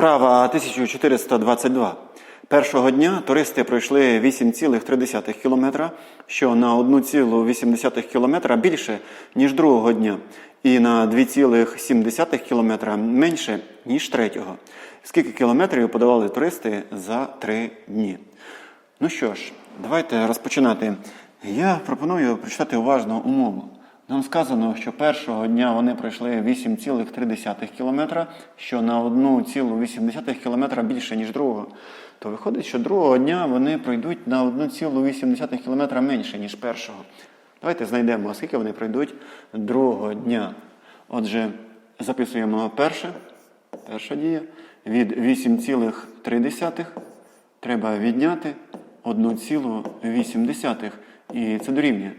Вправа 1422. Першого дня туристи пройшли 8,3 км, що на 1,8 км більше, ніж другого дня, і на 2,7 км менше, ніж третього. Скільки кілометрів подавали туристи за три дні? Ну що ж, давайте розпочинати. Я пропоную прочитати уважно умову. Нам сказано, що першого дня вони пройшли 8,3 км, що на 1,8 км більше, ніж другого. То виходить, що другого дня вони пройдуть на 1,8 км менше, ніж першого. Давайте знайдемо, скільки вони пройдуть другого дня. Отже, записуємо перше. Перша дія. Від 8,3 треба відняти 1,8. І це дорівнює.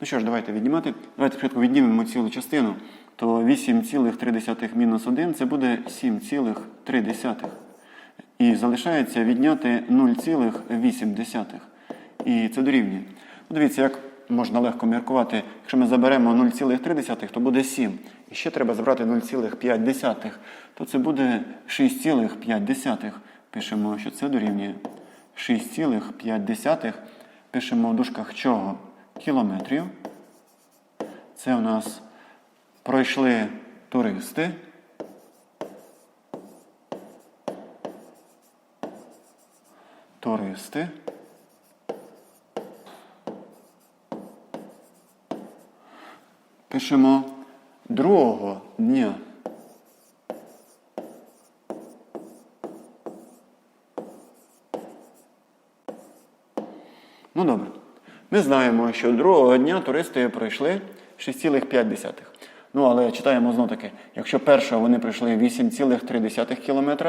Ну що ж, давайте віднімати. Давайте спочатку віднімемо цілу частину. То 8,3 мінус 1 це буде 7,3. І залишається відняти 0,8. І це дорівнює. Ну, Дивіться, як можна легко міркувати. Якщо ми заберемо 0,3, то буде 7. І ще треба забрати 0,5, то це буде 6,5. Пишемо, що це дорівнює 6,5. Пишемо в дужках чого? Кілометрів. Це у нас пройшли туристи. Туристи. Пишемо другого дня. Ну добре. Ми знаємо, що другого дня туристи пройшли 6,5. Ну, але читаємо знов таки, якщо першого вони пройшли 8,3 км,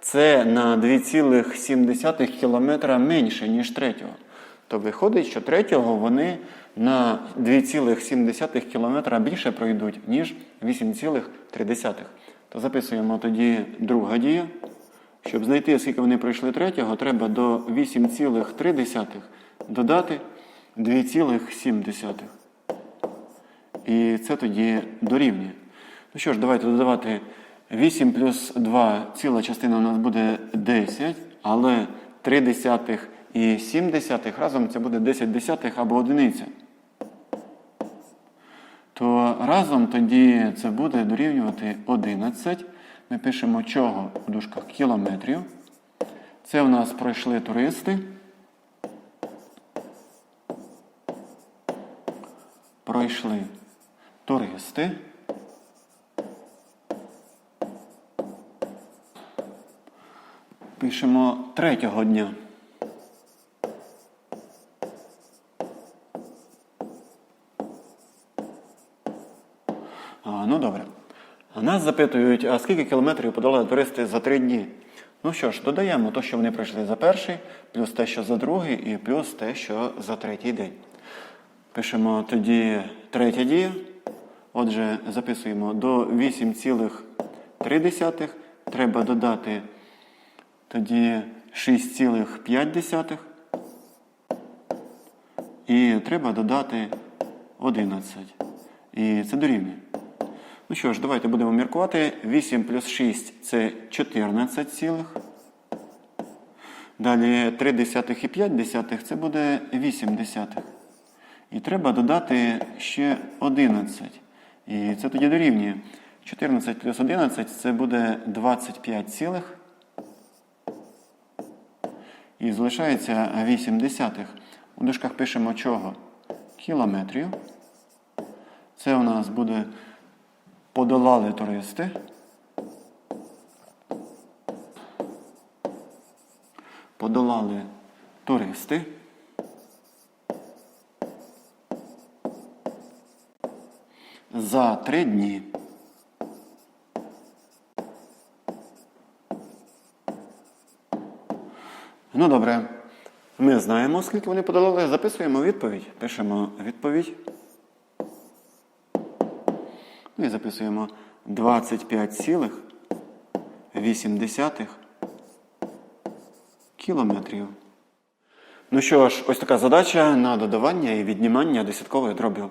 це на 2,7 км менше, ніж третього. То виходить, що третього вони на 2,7 км більше пройдуть, ніж 8,3. То записуємо тоді друга дія. Щоб знайти, скільки вони пройшли третього, треба до 8,3 додати 2,7. І це тоді дорівнює. Ну що ж, давайте додавати 8 плюс 2 ціла частина у нас буде 10, але 3 десятих і 7 десятих разом це буде 10 десятих або одиниця. То разом тоді це буде дорівнювати 11. Ми пишемо чого у дужках кілометрів. Це у нас пройшли туристи. Пройшли туристи. Пишемо третього дня. А, ну добре. Нас запитують, а скільки кілометрів подолали туристи за три дні? Ну що ж, додаємо те, що вони пройшли за перший, плюс те, що за другий, і плюс те, що за третій день. Пишемо тоді третя дія. Отже, записуємо до 8,3 треба додати тоді 6,5 і треба додати 11. І це дорівнює. Ну що ж, давайте будемо міркувати. 8 плюс 6 це 14 цілих. Далі 3 десятих і 5 десятих це буде 8 десятих. І треба додати ще 11. І це тоді дорівнює. 14 плюс 11 це буде 25 цілих. І залишається 8 десятих. У дужках пишемо чого? Кілометрів. Це у нас буде подолали туристи. Подолали туристи. За три дні. Ну добре. Ми знаємо, скільки вони подолали. Записуємо відповідь. Пишемо відповідь. Ну і записуємо 25,8 кілометрів. Ну що ж, ось така задача на додавання і віднімання десяткових дробів.